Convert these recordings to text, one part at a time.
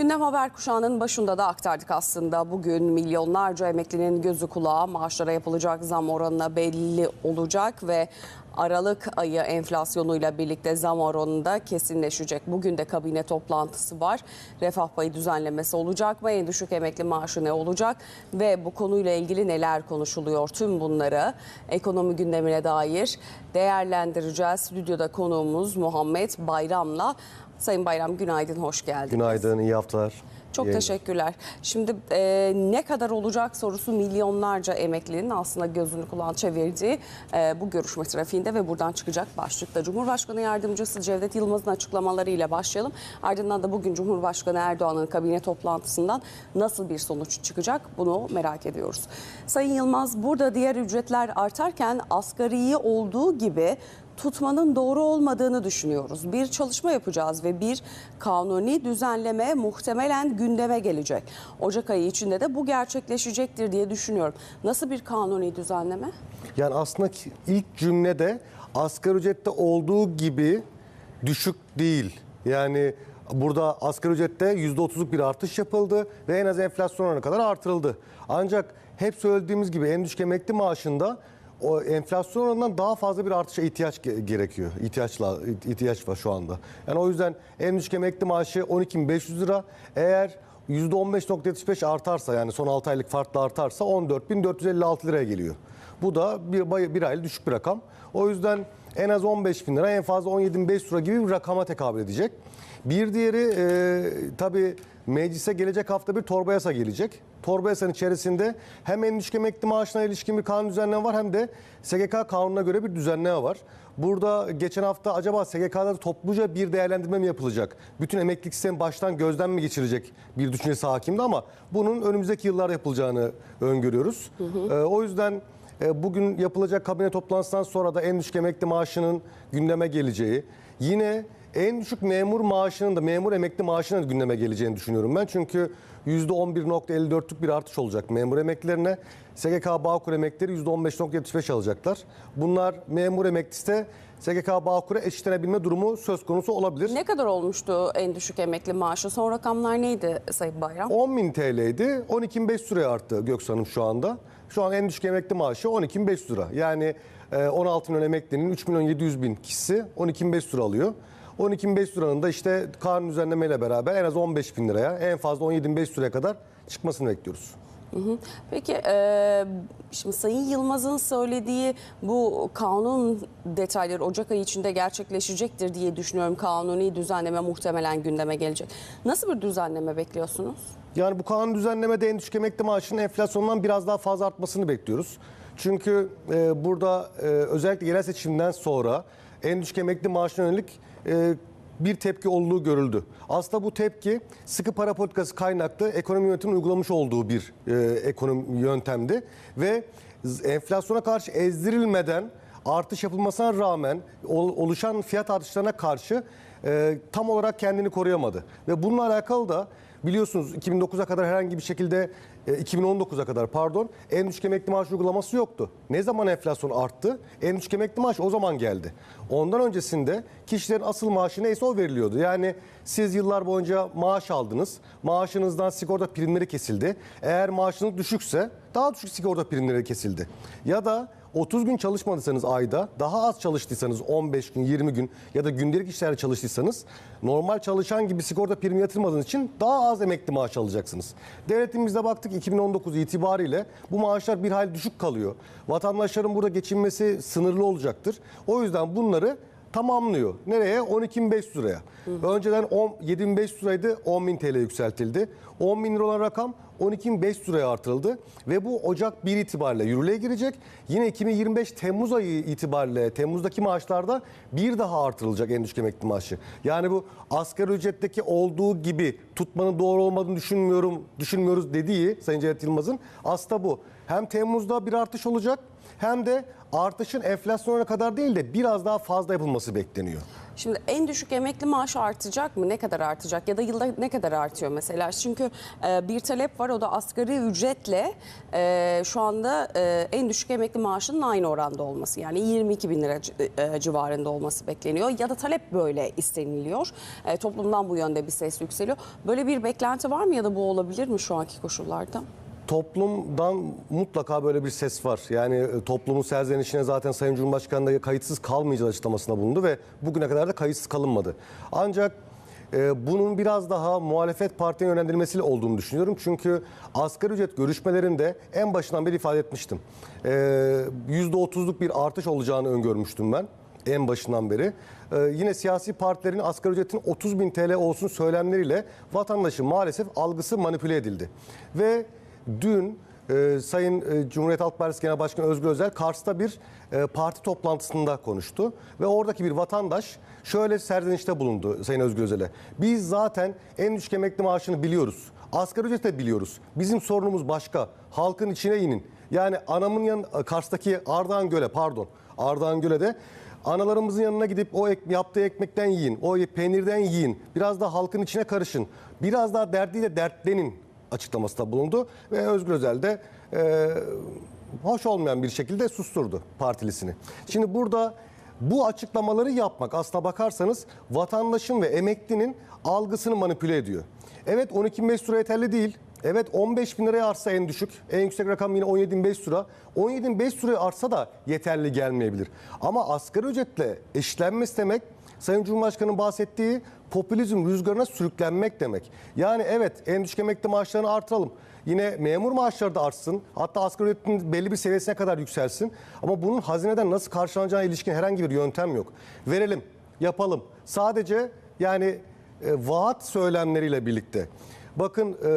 Gündem Haber kuşağının başında da aktardık aslında. Bugün milyonlarca emeklinin gözü kulağı maaşlara yapılacak zam oranına belli olacak ve Aralık ayı enflasyonuyla birlikte zam oranında kesinleşecek. Bugün de kabine toplantısı var. Refah payı düzenlemesi olacak mı? En düşük emekli maaşı ne olacak? Ve bu konuyla ilgili neler konuşuluyor? Tüm bunları ekonomi gündemine dair değerlendireceğiz. Stüdyoda konuğumuz Muhammed Bayram'la. Sayın Bayram günaydın, hoş geldiniz. Günaydın, iyi haftalar. Çok İyi teşekkürler. Şimdi e, ne kadar olacak sorusu milyonlarca emeklinin aslında gözünü kulağını çevirdiği e, bu görüşme trafiğinde ve buradan çıkacak başlıkta. Cumhurbaşkanı Yardımcısı Cevdet Yılmaz'ın açıklamalarıyla başlayalım. Ardından da bugün Cumhurbaşkanı Erdoğan'ın kabine toplantısından nasıl bir sonuç çıkacak bunu merak ediyoruz. Sayın Yılmaz burada diğer ücretler artarken asgariyi olduğu gibi tutmanın doğru olmadığını düşünüyoruz. Bir çalışma yapacağız ve bir kanuni düzenleme muhtemelen gündeme gelecek. Ocak ayı içinde de bu gerçekleşecektir diye düşünüyorum. Nasıl bir kanuni düzenleme? Yani aslında ilk cümlede asgari ücrette olduğu gibi düşük değil. Yani burada asgari ücrette %30'luk bir artış yapıldı ve en az enflasyon oranına kadar artırıldı. Ancak hep söylediğimiz gibi en düşük emekli maaşında o enflasyon oranından daha fazla bir artışa ihtiyaç ge- gerekiyor. İhtiyaçla ihtiyaç var şu anda. Yani o yüzden en düşük emekli maaşı 12.500 lira. Eğer %15.75 artarsa yani son 6 aylık farklı artarsa 14.456 liraya geliyor. Bu da bir, bir aylık düşük bir rakam. O yüzden en az 15 bin lira en fazla 17.500 lira gibi bir rakama tekabül edecek. Bir diğeri e, tabii meclise gelecek hafta bir torba yasa gelecek. Torba yasanın içerisinde hem en düşük emekli maaşına ilişkin bir kanun düzenleme var hem de SGK kanununa göre bir düzenleme var. Burada geçen hafta acaba SGK'da topluca bir değerlendirme mi yapılacak? Bütün emeklilik sistemi baştan gözden mi geçirecek bir düşüncesi hakimdi ama bunun önümüzdeki yıllarda yapılacağını öngörüyoruz. Ee, o yüzden e, bugün yapılacak kabine toplantısından sonra da en düşük emekli maaşının gündeme geleceği, yine en düşük memur maaşının da memur emekli maaşının da gündeme geleceğini düşünüyorum ben. Çünkü %11.54'lük bir artış olacak memur emeklilerine. SGK Bağkur emeklileri %15.75 alacaklar. Bunlar memur emeklisi de SGK Bağkur'a eşitlenebilme durumu söz konusu olabilir. Ne kadar olmuştu en düşük emekli maaşı? Son rakamlar neydi Sayın Bayram? 10.000 TL'ydi. 12.500 liraya arttı Göksan'ım şu anda. Şu an en düşük emekli maaşı 12.500 lira. Yani e, 16 milyon emeklinin 3 milyon 700 bin kişisi 12.500 lira alıyor. 12.500 liranın da işte kanun düzenlemeyle beraber en az 15 bin liraya en fazla 17.500 liraya kadar çıkmasını bekliyoruz. Peki e, şimdi Sayın Yılmaz'ın söylediği bu kanun detayları Ocak ayı içinde gerçekleşecektir diye düşünüyorum. Kanuni düzenleme muhtemelen gündeme gelecek. Nasıl bir düzenleme bekliyorsunuz? Yani bu kanun düzenlemede en düşük emekli maaşının enflasyondan biraz daha fazla artmasını bekliyoruz. Çünkü e, burada e, özellikle yerel seçimden sonra en düşük emekli maaşına yönelik e, bir tepki olduğu görüldü. Aslında bu tepki sıkı para politikası kaynaklı ekonomi yönetiminin uygulamış olduğu bir e, ekonomi yöntemdi. Ve enflasyona karşı ezdirilmeden artış yapılmasına rağmen ol- oluşan fiyat artışlarına karşı e, tam olarak kendini koruyamadı. Ve bununla alakalı da biliyorsunuz 2009'a kadar herhangi bir şekilde e, 2019'a kadar pardon en düşük emekli maaş uygulaması yoktu. Ne zaman enflasyon arttı? En düşük emekli maaş o zaman geldi. Ondan öncesinde kişilerin asıl maaşı neyse o veriliyordu. Yani siz yıllar boyunca maaş aldınız. Maaşınızdan sigorta primleri kesildi. Eğer maaşınız düşükse daha düşük sigorta primleri kesildi. Ya da 30 gün çalışmadıysanız ayda, daha az çalıştıysanız 15 gün, 20 gün ya da gündelik işlerde çalıştıysanız normal çalışan gibi sigorta primi yatırmadığınız için daha az emekli maaş alacaksınız. Devletimizde baktık 2019 itibariyle bu maaşlar bir hayli düşük kalıyor. Vatandaşların burada geçinmesi sınırlı olacaktır. O yüzden bunları tamamlıyor. Nereye? 12.500 liraya. Önceden 10 7.500 liraydı 10.000 TL yükseltildi. 10.000 lira olan rakam 12.500 liraya artırıldı ve bu Ocak 1 itibariyle yürürlüğe girecek. Yine 2025 Temmuz ayı itibariyle Temmuz'daki maaşlarda bir daha artırılacak en düşük emekli maaşı. Yani bu asgari ücretteki olduğu gibi tutmanın doğru olmadığını düşünmüyorum, düşünmüyoruz dediği Sayın Cevdet Yılmaz'ın aslında bu. Hem Temmuz'da bir artış olacak hem de artışın enflasyona kadar değil de biraz daha fazla yapılması bekleniyor. Şimdi en düşük emekli maaşı artacak mı? Ne kadar artacak? Ya da yılda ne kadar artıyor mesela? Çünkü e, bir talep var o da asgari ücretle e, şu anda e, en düşük emekli maaşının aynı oranda olması. Yani 22 bin lira e, civarında olması bekleniyor. Ya da talep böyle isteniliyor. Toplumdan bu yönde bir ses yükseliyor. Böyle bir beklenti var mı ya da bu olabilir mi şu anki koşullarda? Toplumdan mutlaka böyle bir ses var. Yani e, toplumun serzenişine zaten Sayın Cumhurbaşkanı da kayıtsız kalmayacağız açıklamasında bulundu ve bugüne kadar da kayıtsız kalınmadı. Ancak e, bunun biraz daha muhalefet partiye yönlendirilmesiyle olduğunu düşünüyorum. Çünkü asgari ücret görüşmelerinde en başından beri ifade etmiştim. E, %30'luk bir artış olacağını öngörmüştüm ben en başından beri. Ee, yine siyasi partilerin asgari ücretin 30 bin TL olsun söylemleriyle vatandaşın maalesef algısı manipüle edildi. Ve dün e, Sayın e, Cumhuriyet Halk Partisi Genel Başkanı Özgür Özel Kars'ta bir e, parti toplantısında konuştu. Ve oradaki bir vatandaş şöyle serzenişte bulundu Sayın Özgür Özel'e. Biz zaten en düşük emekli maaşını biliyoruz. Asgari ücreti de biliyoruz. Bizim sorunumuz başka. Halkın içine inin. Yani anamın yan Kars'taki Ardahan Göle pardon. Ardahan Göle'de Analarımızın yanına gidip o ek, yaptığı ekmekten yiyin, o peynirden yiyin. Biraz daha halkın içine karışın. Biraz daha derdiyle dertlenin açıklamasında bulundu. Ve Özgür Özel de e, hoş olmayan bir şekilde susturdu partilisini. Şimdi burada bu açıklamaları yapmak aslına bakarsanız vatandaşın ve emeklinin algısını manipüle ediyor. Evet 12.500 lira yeterli değil. Evet 15 bin liraya artsa en düşük. En yüksek rakam yine 17.500 lira. 17.500 liraya artsa da yeterli gelmeyebilir. Ama asgari ücretle eşitlenmesi demek Sayın Cumhurbaşkanı'nın bahsettiği popülizm rüzgarına sürüklenmek demek. Yani evet en düşük emekli maaşlarını artıralım. Yine memur maaşları da artsın. Hatta asgari ücretin belli bir seviyesine kadar yükselsin. Ama bunun hazineden nasıl karşılanacağına ilişkin herhangi bir yöntem yok. Verelim, yapalım. Sadece yani e, vaat söylemleriyle birlikte. Bakın e,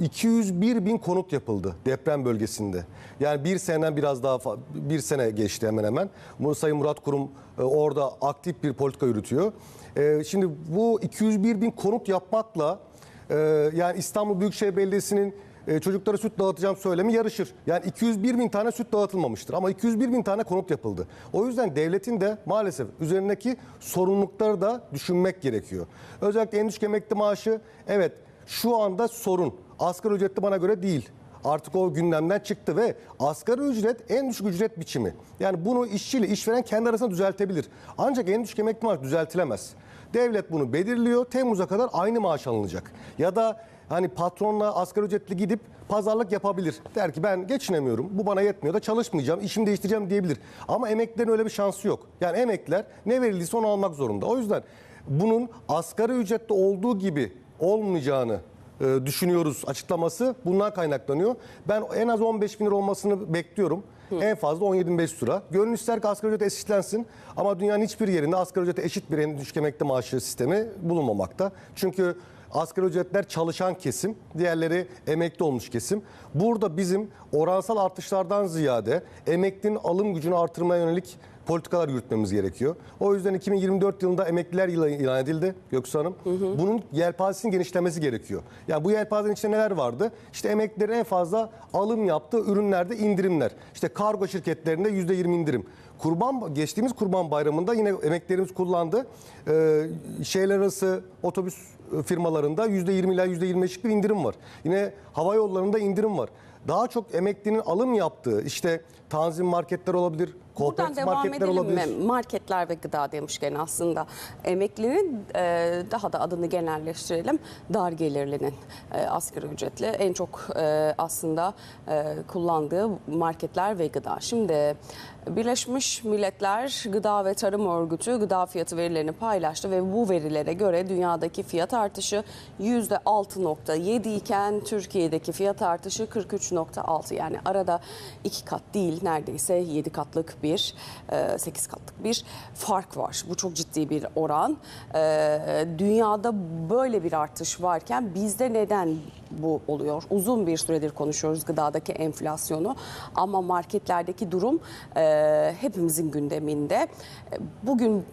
201 bin konut yapıldı deprem bölgesinde. Yani bir seneden biraz daha bir sene geçti hemen hemen. Sayın Murat Kurum e, orada aktif bir politika yürütüyor. E, şimdi bu 201 bin konut yapmakla e, yani İstanbul Büyükşehir Belediyesi'nin çocuklara süt dağıtacağım söylemi yarışır. Yani 201 bin tane süt dağıtılmamıştır ama 201 bin tane konut yapıldı. O yüzden devletin de maalesef üzerindeki sorumlulukları da düşünmek gerekiyor. Özellikle en düşük emekli maaşı evet şu anda sorun. Asgari ücretli bana göre değil. Artık o gündemden çıktı ve asgari ücret en düşük ücret biçimi. Yani bunu işçiyle işveren kendi arasında düzeltebilir. Ancak en düşük emekli maaş düzeltilemez. Devlet bunu belirliyor. Temmuz'a kadar aynı maaş alınacak. Ya da hani patronla asgari ücretli gidip pazarlık yapabilir. Der ki ben geçinemiyorum. Bu bana yetmiyor da çalışmayacağım. işimi değiştireceğim diyebilir. Ama emeklilerin öyle bir şansı yok. Yani emekliler ne verildiyse onu almak zorunda. O yüzden bunun asgari ücrette olduğu gibi olmayacağını e, düşünüyoruz açıklaması bundan kaynaklanıyor. Ben en az 15 bin lira olmasını bekliyorum. En fazla 17.500 lira. Gönül ister ki asgari ücret eşitlensin ama dünyanın hiçbir yerinde asgari ücrete eşit bir en düşük emekli maaşı sistemi bulunmamakta. Çünkü asgari ücretler çalışan kesim, diğerleri emekli olmuş kesim. Burada bizim oransal artışlardan ziyade emeklinin alım gücünü artırmaya yönelik politikalar yürütmemiz gerekiyor. O yüzden 2024 yılında emekliler yılı ilan edildi Göksu Hanım. Bunun yelpazesinin genişlemesi gerekiyor. Yani bu yelpazenin içinde neler vardı? İşte emeklilerin en fazla alım yaptığı ürünlerde indirimler. İşte kargo şirketlerinde %20 indirim. Kurban geçtiğimiz Kurban Bayramı'nda yine emeklerimiz kullandı. Ee, şehirler arası otobüs firmalarında %20 ila %25'lik bir indirim var. Yine hava yollarında indirim var. Daha çok emeklinin alım yaptığı işte tanzim marketler olabilir, Buradan devam marketler edelim olabilir. mi? Marketler ve gıda demişken aslında emeklinin e, daha da adını genelleştirelim dar gelirlinin e, asgari ücretle en çok e, aslında e, kullandığı marketler ve gıda. Şimdi Birleşmiş Milletler Gıda ve Tarım Örgütü gıda fiyatı verilerini paylaştı ve bu verilere göre dünyadaki fiyat artışı %6.7 iken Türkiye'deki fiyat artışı 43.6 yani arada iki kat değil neredeyse 7 katlık bir 8 katlık bir fark var. Bu çok ciddi bir oran. E, Dünyada böyle bir artış varken bizde neden bu oluyor? Uzun bir süredir konuşuyoruz gıdadaki enflasyonu ama marketlerdeki durum e, hepimizin gündeminde. E, Bugün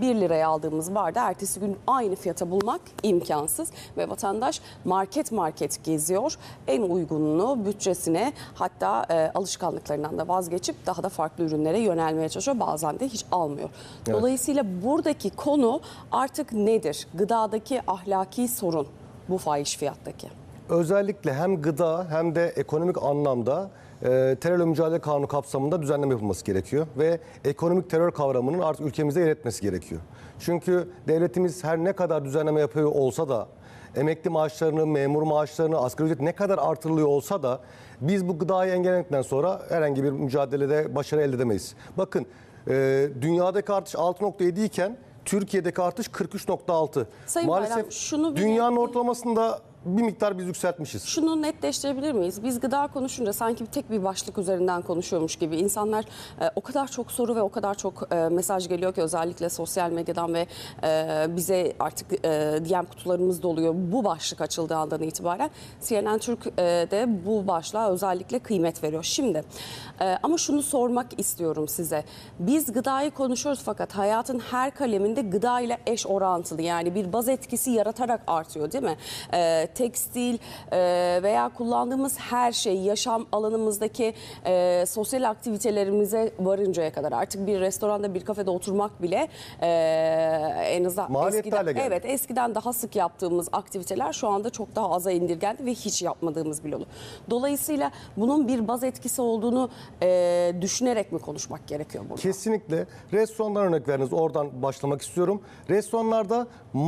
1 liraya aldığımız barda ertesi gün aynı fiyata bulmak imkansız ve vatandaş market market geziyor. En uygununu bütçesine hatta e, alışkanlıklarından da vazgeçip daha da farklı ürünlere yönelmeye çalışıyor. Bazen de hiç almıyor. Evet. Dolayısıyla buradaki konu artık nedir? Gıdadaki ahlaki sorun bu fahiş fiyattaki. Özellikle hem gıda hem de ekonomik anlamda e, terörle mücadele kanunu kapsamında düzenleme yapılması gerekiyor. Ve ekonomik terör kavramının artık ülkemizde yer etmesi gerekiyor. Çünkü devletimiz her ne kadar düzenleme yapıyor olsa da emekli maaşlarını, memur maaşlarını, asgari ücret ne kadar artırılıyor olsa da biz bu gıdayı engelledikten sonra herhangi bir mücadelede başarı elde edemeyiz. Bakın e, dünyadaki artış 6.7 iken Türkiye'deki artış 43.6. Sayın Bayram, şunu dünyanın ortalamasında bir miktar biz yükseltmişiz. Şunu netleştirebilir miyiz? Biz gıda konuşunca sanki tek bir başlık üzerinden konuşuyormuş gibi. İnsanlar e, o kadar çok soru ve o kadar çok e, mesaj geliyor ki özellikle sosyal medyadan ve e, bize artık e, DM kutularımız doluyor. Bu başlık açıldığı andan itibaren CNN Türk e, bu başlığa özellikle kıymet veriyor. Şimdi e, ama şunu sormak istiyorum size. Biz gıdayı konuşuyoruz fakat hayatın her kaleminde gıda ile eş orantılı. Yani bir baz etkisi yaratarak artıyor değil mi? E, tekstil e, veya kullandığımız her şey yaşam alanımızdaki e, sosyal aktivitelerimize varıncaya kadar artık bir restoranda bir kafede oturmak bile e, en azından Maliyetli eskiden, geldi. evet eskiden daha sık yaptığımız aktiviteler şu anda çok daha aza indirgendi ve hiç yapmadığımız bile oluyor. Dolayısıyla bunun bir baz etkisi olduğunu e, düşünerek mi konuşmak gerekiyor burada? Kesinlikle. Restorandan örnek verdiniz. Oradan başlamak istiyorum. Restoranlarda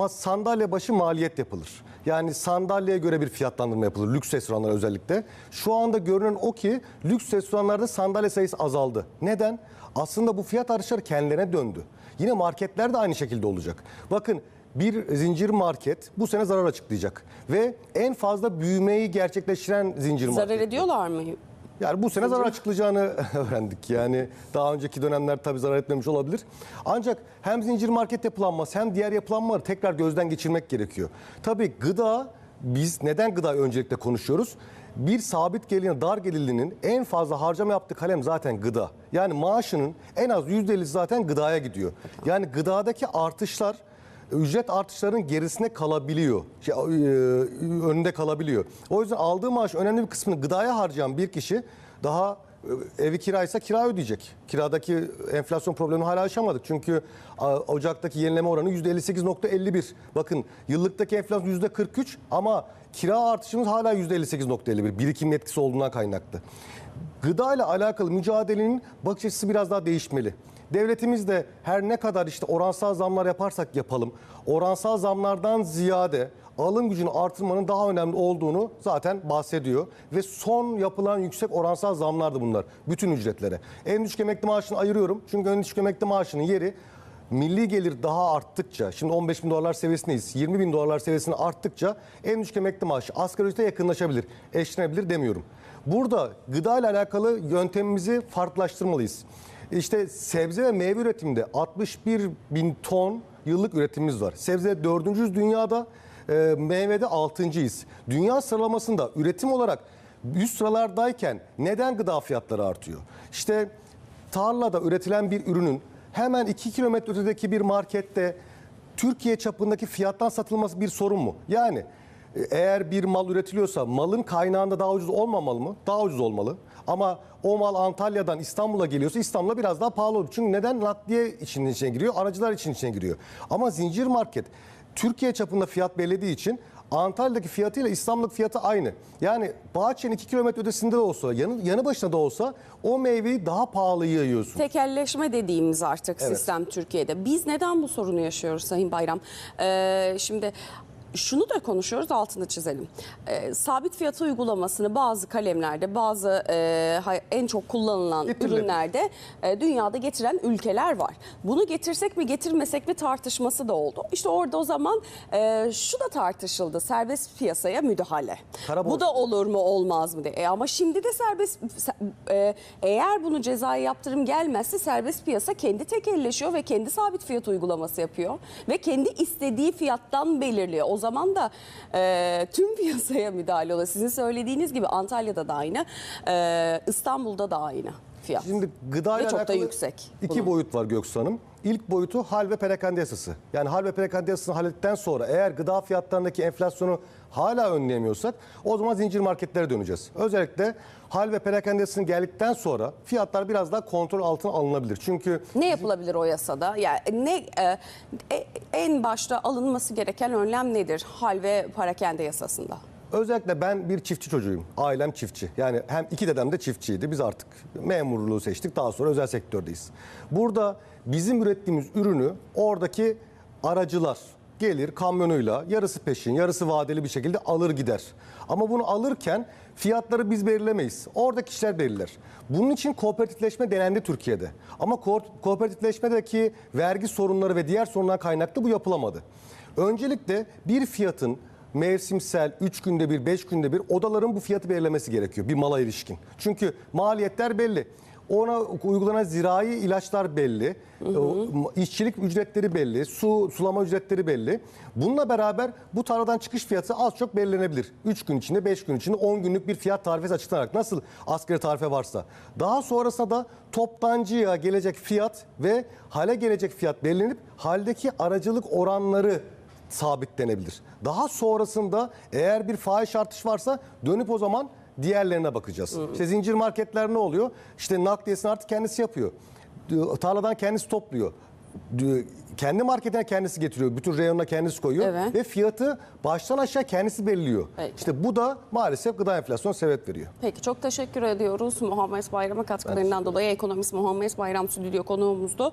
sandalye başı maliyet yapılır. Yani sandalyeye göre bir fiyatlandırma yapılır. Lüks restoranlar özellikle. Şu anda görünen o ki lüks restoranlarda sandalye sayısı azaldı. Neden? Aslında bu fiyat artışları kendilerine döndü. Yine marketler de aynı şekilde olacak. Bakın bir zincir market bu sene zarar açıklayacak. Ve en fazla büyümeyi gerçekleştiren zincir market. Zarar ediyorlar mı? Yani bu sene zarar açıklayacağını öğrendik. Yani daha önceki dönemler tabii zarar etmemiş olabilir. Ancak hem zincir market yapılanması hem diğer yapılanmaları tekrar gözden geçirmek gerekiyor. Tabii gıda, biz neden gıda öncelikle konuşuyoruz? Bir sabit gelirine dar gelirlinin en fazla harcama yaptığı kalem zaten gıda. Yani maaşının en az %50'si zaten gıdaya gidiyor. Yani gıdadaki artışlar ücret artışlarının gerisine kalabiliyor. Şey, e, önünde kalabiliyor. O yüzden aldığı maaş önemli bir kısmını gıdaya harcayan bir kişi daha e, evi kiraysa kira ödeyecek. Kiradaki enflasyon problemini hala aşamadık. Çünkü Ocak'taki yenileme oranı %58.51. Bakın yıllıktaki enflasyon %43 ama kira artışımız hala %58.51. Birikimin etkisi olduğundan kaynaklı. Gıda ile alakalı mücadelenin bakış açısı biraz daha değişmeli. Devletimiz de her ne kadar işte oransal zamlar yaparsak yapalım, oransal zamlardan ziyade alım gücünü artırmanın daha önemli olduğunu zaten bahsediyor. Ve son yapılan yüksek oransal zamlardı bunlar bütün ücretlere. En düşük emekli maaşını ayırıyorum çünkü en düşük emekli maaşının yeri milli gelir daha arttıkça, şimdi 15 bin dolarlar seviyesindeyiz, 20 bin dolarlar seviyesine arttıkça en düşük emekli maaşı asgari ücrete yakınlaşabilir, eşlenebilir demiyorum. Burada gıda ile alakalı yöntemimizi farklılaştırmalıyız. İşte sebze ve meyve üretiminde 61 bin ton yıllık üretimimiz var. Sebze dördüncüyüz dünyada, e, meyvede altıncıyız. Dünya sıralamasında üretim olarak üst sıralardayken neden gıda fiyatları artıyor? İşte tarlada üretilen bir ürünün hemen 2 kilometre ötedeki bir markette Türkiye çapındaki fiyattan satılması bir sorun mu? Yani eğer bir mal üretiliyorsa malın kaynağında daha ucuz olmamalı mı? Daha ucuz olmalı. Ama o mal Antalya'dan İstanbul'a geliyorsa İstanbul'a biraz daha pahalı olur. Çünkü neden? Nakliye için içine giriyor, aracılar için içine giriyor. Ama zincir market Türkiye çapında fiyat belirlediği için Antalya'daki fiyatıyla İstanbul'daki fiyatı aynı. Yani Bahçe'nin 2 kilometre ötesinde de olsa, yanı, yanı başına da olsa o meyveyi daha pahalıya yiyorsun. Tekelleşme dediğimiz artık Evet. sistem Türkiye'de. Biz neden bu sorunu yaşıyoruz Sayın Bayram? Ee, şimdi şunu da konuşuyoruz altını çizelim. Ee, sabit fiyatı uygulamasını bazı kalemlerde bazı e, en çok kullanılan Getirelim. ürünlerde e, dünyada getiren ülkeler var. Bunu getirsek mi getirmesek mi tartışması da oldu. İşte orada o zaman e, şu da tartışıldı serbest piyasaya müdahale. Bu da olur mu olmaz mı diye. E ama şimdi de serbest e, eğer bunu cezai yaptırım gelmezse serbest piyasa kendi tekelleşiyor ve kendi sabit fiyat uygulaması yapıyor ve kendi istediği fiyattan belirliyor. O zaman da e, tüm piyasaya müdahale oluyor. Sizin söylediğiniz gibi Antalya'da da aynı, e, İstanbul'da da aynı fiyat. Şimdi gıda ile çok da yüksek iki bunun. boyut var Göksu Hanım. ilk boyutu hal ve perakende yasası. Yani hal ve perakende yasasını hallettikten sonra eğer gıda fiyatlarındaki enflasyonu hala önleyemiyorsak o zaman zincir marketlere döneceğiz. Özellikle hal ve perakende yasasını geldikten sonra fiyatlar biraz daha kontrol altına alınabilir. Çünkü Ne yapılabilir o yasada? Yani ne e, e, en başta alınması gereken önlem nedir hal ve parakende yasasında? Özellikle ben bir çiftçi çocuğuyum. Ailem çiftçi. Yani hem iki dedem de çiftçiydi. Biz artık memurluğu seçtik. Daha sonra özel sektördeyiz. Burada bizim ürettiğimiz ürünü oradaki aracılar gelir kamyonuyla yarısı peşin yarısı vadeli bir şekilde alır gider. Ama bunu alırken fiyatları biz belirlemeyiz. Orada kişiler belirler. Bunun için kooperatifleşme denendi Türkiye'de. Ama ko- kooperatifleşmedeki vergi sorunları ve diğer sorunlar kaynaklı bu yapılamadı. Öncelikle bir fiyatın mevsimsel 3 günde bir 5 günde bir odaların bu fiyatı belirlemesi gerekiyor bir mala ilişkin. Çünkü maliyetler belli. Ona uygulanan zirai ilaçlar belli, o işçilik ücretleri belli, su sulama ücretleri belli. Bununla beraber bu tarladan çıkış fiyatı az çok belirlenebilir. 3 gün içinde, 5 gün içinde 10 günlük bir fiyat tarifesi açıklanarak nasıl asgari tarife varsa. Daha sonrasında da toptancıya gelecek fiyat ve hale gelecek fiyat belirlenip haldeki aracılık oranları sabitlenebilir. Daha sonrasında eğer bir fahiş artış varsa dönüp o zaman diğerlerine bakacağız. İşte zincir marketler ne oluyor? İşte nakliyesini artık kendisi yapıyor. Tarladan kendisi topluyor. Kendi marketine kendisi getiriyor. Bütün reyonuna kendisi koyuyor. Evet. Ve fiyatı baştan aşağı kendisi belirliyor. Peki. İşte bu da maalesef gıda enflasyonu sebep veriyor. Peki çok teşekkür ediyoruz Muhammed Bayram'a katkılarından dolayı ekonomist Muhammed Bayram stüdyo konuğumuzdu.